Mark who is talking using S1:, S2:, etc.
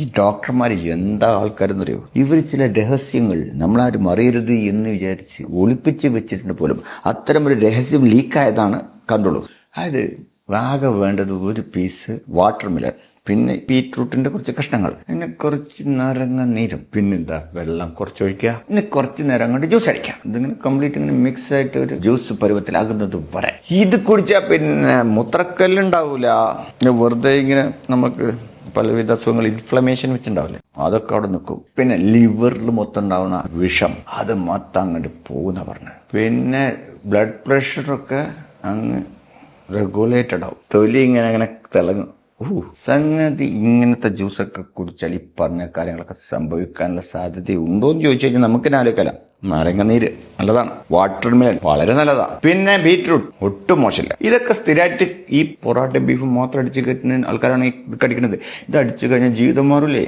S1: ഈ ഡോക്ടർമാർ എന്താ ആൾക്കാരെന്നറിയോ? ഇവർ ചില രഹസ്യങ്ങൾ നമ്മളാരും അറിയരുത് എന്ന് വിചാരിച്ച് ഒളിപ്പിച്ച് വെച്ചിട്ടുണ്ട് പോലും. അത്തരം ഒരു രഹസ്യം ലീക്കായതാണ് കണ്ടുള്ളൂ അതായത് ആകെ വേണ്ടത് ഒരു പീസ് വാട്ടർ മില്ലർ പിന്നെ ബീറ്റ്റൂട്ടിന്റെ കുറച്ച് കഷ്ണങ്ങൾ പിന്നെ കുറച്ച് നാരങ്ങ നീരും പിന്നെന്താ വെള്ളം കുറച്ച് ഒഴിക്കുക പിന്നെ കുറച്ച് നേരം കൊണ്ട് ജ്യൂസ് അടിക്കാം ഇതിങ്ങനെ കംപ്ലീറ്റ് ഇങ്ങനെ മിക്സ് ആയിട്ട് ഒരു ജ്യൂസ് പരുവത്തിലാകുന്നത് വരെ. ഇത് കുടിച്ചാൽ പിന്നെ മുത്രക്കല്ലുണ്ടാവൂല. വെറുതെ ഇങ്ങനെ നമുക്ക് പലവിധ അസുഖങ്ങൾ ഇൻഫ്ലമേഷൻ വെച്ചിട്ടുണ്ടാവില്ലേ? അതൊക്കെ അവിടെ നിൽക്കും. പിന്നെ ലിവറിൽ മൊത്തം ഉണ്ടാവുന്ന വിഷം അത് മൊത്തം അങ്ങോട്ട് പോകുന്ന പറഞ്ഞു പിന്നെ ബ്ലഡ് പ്രഷറൊക്കെ അങ്ങ് റെഗുലേറ്റഡ് ആവും. തൊലി ഇങ്ങനെ അങ്ങനെ തിളങ്ങും. ഓ സംഗതി ഇങ്ങനത്തെ ജ്യൂസൊക്കെ കുടിച്ചാൽ ഈ പറഞ്ഞ കാര്യങ്ങളൊക്കെ സംഭവിക്കാനുള്ള സാധ്യത ഉണ്ടോ എന്ന് ചോദിച്ചു കഴിഞ്ഞാൽ നമുക്ക് ആലോചിക്കാം നാരങ്ങ നീര് നല്ലതാണ്. വാട്ടർ മെലൻ വളരെ നല്ലതാണ് പിന്നെ ബീറ്റ്റൂട്ട് ഒട്ടും മോശമില്ല. ഇതൊക്കെ സ്ഥിരമായിട്ട് ഈ പൊറോട്ട ബീഫ് മാത്രം അടിച്ച് കെട്ടുന്ന ആൾക്കാരാണ് ഈ കടിക്കുന്നത് ഇത് അടിച്ചു കഴിഞ്ഞാൽ ജീവിതം മാറില്ലേ